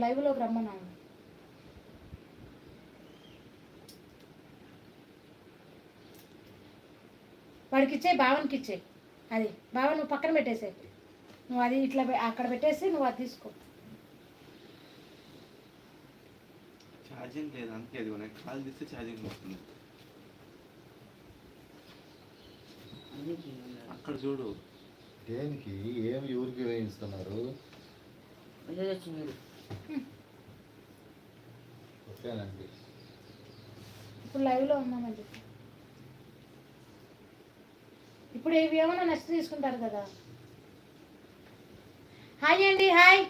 లైవ్లోకి రమ్మన్నాను వాడికి ఇచ్చే భావన్కి ఇచ్చే అది భావ నువ్వు పక్కన పెట్టేసే. నువ్వు అది ఇట్లా అక్కడ పెట్టేసి నువ్వు అది తీసుకో. ఛార్జింగ్ లేదు అందుకే అది కాల్ తీస్తే ఛార్జింగ్ వస్తుంది. అక్కడ చూడు. దేనికి? ఏం ఎవరికి వేయిస్తున్నారు? ఓకేనండి. ఇప్పుడు లైవ్లో ఉన్నామని చెప్పి. ఇప్పుడు ఇవి ఏమైనా నెక్స్ట్ తీసుకుంటారు కదా. హాయ్ అండి హాయ్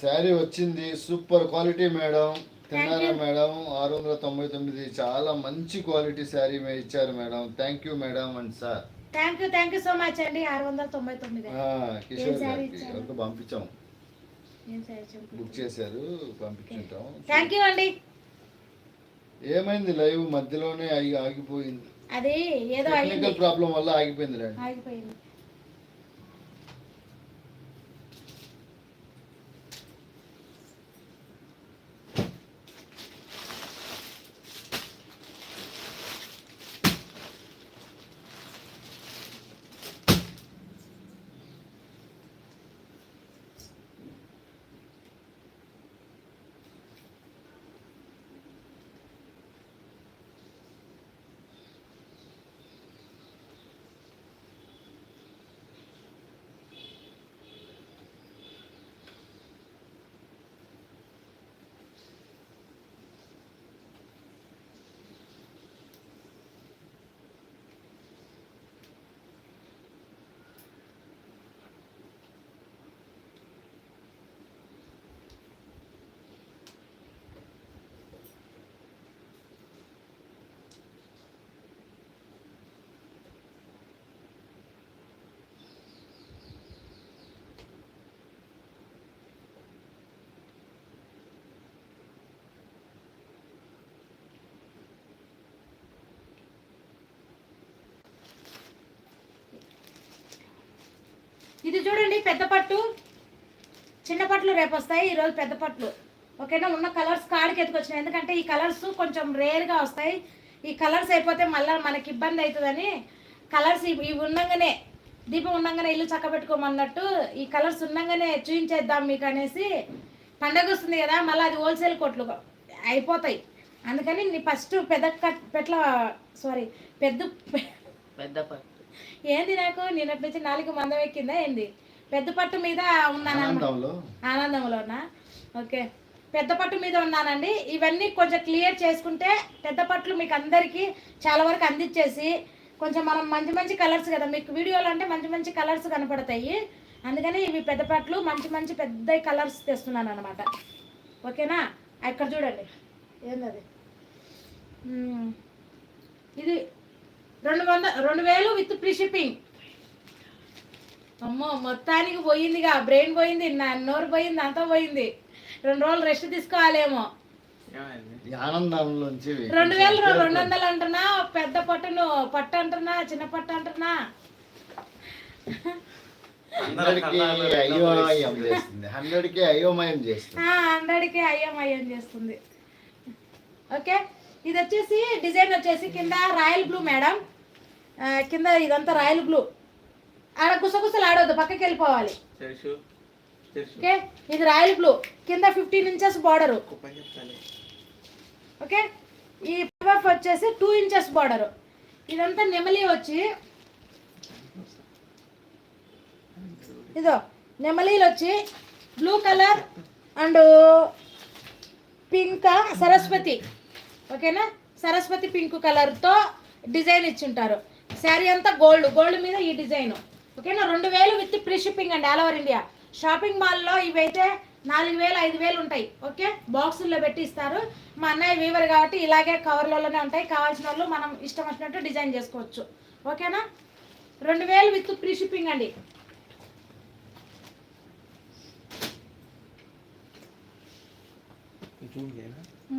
శారీ వచ్చింది సూపర్ క్వాలిటీ మేడం తిన్నారా. మేడం ఆరు వందల తొంభై తొమ్మిది. చాలా మంచి క్వాలిటీ శారీ మే ఇచ్చారు madam thank you madam and sir thank you thank you so much అండి. ఆరు వందల తొంభై తొమ్మిది. కిషోర్ శారీ గారికి ఇచ్చారు? ఎవరికి పంపించాం. బుక్ చేశారు పంపించుంటాం. థ్యాంక్ యూ అండి. ఏమైంది లైవ్ మధ్యలోనే ఆగి ఆగిపోయింది? అది ఏదో ప్రాబ్లం వల్ల ఆగిపోయింది ఆగిపోయింది. ఇది చూడండి పెద్ద పట్టు. చిన్న పట్లు రేపు వస్తాయి ఈరోజు పెద్ద పట్లు. ఓకేనా? ఉన్న కలర్స్ కాడికి ఎత్తుకొచ్చినాయి. ఎందుకంటే ఈ కలర్స్ కొంచెం రేర్గా వస్తాయి. ఈ కలర్స్ అయిపోతే మళ్ళీ మనకి ఇబ్బంది అవుతుందని కలర్స్ ఇవి ఇవి ఉండగానే దీపం ఉండగానే ఇల్లు చక్కబెట్టుకోమన్నట్టు ఈ కలర్స్ ఉండగానే చూపించేద్దాం మీకు అనేసి పండగ వస్తుంది కదా మళ్ళీ అది హోల్సేల్ కొట్లు అయిపోతాయి. అందుకని ఫస్ట్ పెద్ద కట్ పెట్ల సారీ పెద్ద పెద్ద పట్టు. ఏంది నాకు? నిన్నటి నుంచి నాలుగు మందం ఎక్కిందా ఏంది? పెద్ద పట్టు మీద ఉన్నాను? ఆనందంలో. ఆనందంలోనా ఓకే. పెద్ద పట్టు మీద ఉన్నానండి. ఇవన్నీ కొంచెం క్లియర్ చేసుకుంటే పెద్ద పట్లు మీకు అందరికీ చాలా వరకు అందించేసి కొంచెం మనం మంచి మంచి కలర్స్ కదా మీకు వీడియోలో అంటే మంచి మంచి కలర్స్ కనపడతాయి. అందుకని ఇవి పెద్ద పట్లు మంచి మంచి పెద్ద కలర్స్ తెస్తున్నాను అనమాట ఓకేనా? ఇక్కడ చూడండి. ఏందది. ఇది రెండు వంద రెండు వేలు విత్ ఫ్రీ షిప్పింగ్ అమ్మో మొత్తానికి పోయిందిగా. బ్రెయిన్ పోయింది నా నోరు పోయింది అంతా పోయింది. రెండు రోజులు రెస్ట్ తీసుకోవాలేమో. ఆనందంలోంచి రెండు వేలు రెండు వందలు అంటున్నా పెద్ద పట్టును పట్టు అంటున్నా చిన్న పట్టు అంటున్నా. హండ్రెడ్కి అయోమయం చేస్తుంది. హండ్రెడ్కి అయోమయం చేస్తుంది. ఓకే? ఇది వచ్చేసి డిజైన్ వచ్చేసి కింద రాయల్ బ్లూ మేడం. కింద ఇదంతా రాయల్ బ్లూ. ఆడ గుసగుసలు ఆడవద్దు పక్కకి వెళ్ళిపోవాలి. ఓకే? ఇది రాయల్ బ్లూ. కింద ఫిఫ్టీన్ ఇంచెస్ బార్డరు. ఓకే? ఈ పఫ్ వచ్చేసి టూ ఇంచెస్ బార్డర్. ఇదంతా నెమలి వచ్చి ఇదో నెమలీలు వచ్చి blue colour and pink Saraswati. ఓకేనా? సరస్వతి పింక్ కలర్తో డిజైన్ ఇచ్చుంటారు. శారీ అంతా గోల్డ్ గోల్డ్ మీద ఈ డిజైన్. ఓకేనా? రెండు వేలు విత్ ఫ్రీ షిప్పింగ్ అండి ఆల్ ఓవర్ ఇండియా. షాపింగ్ మాల్లో ఇవైతే నాలుగు వేలు ఐదు వేలు ఉంటాయి. ఓకే? బాక్సుల్లో పెట్టి ఇస్తారు. మా అన్నయ్య వీవర్ కాబట్టి ఇలాగే కవర్లలోనే ఉంటాయి. కావాల్సిన వాళ్ళు మనం ఇష్టం వచ్చినట్టు డిజైన్ చేసుకోవచ్చు. ఓకేనా? రెండు వేలు విత్ ఫ్రీ షిప్పింగ్ అండి. ఆ,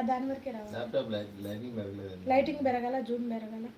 దాని వరకే రావాలి. ల్యాప్టాప్ లైటింగ్ పెరగలేదండి. లైటింగ్ పెరగాల జూమ్ పెరగాల.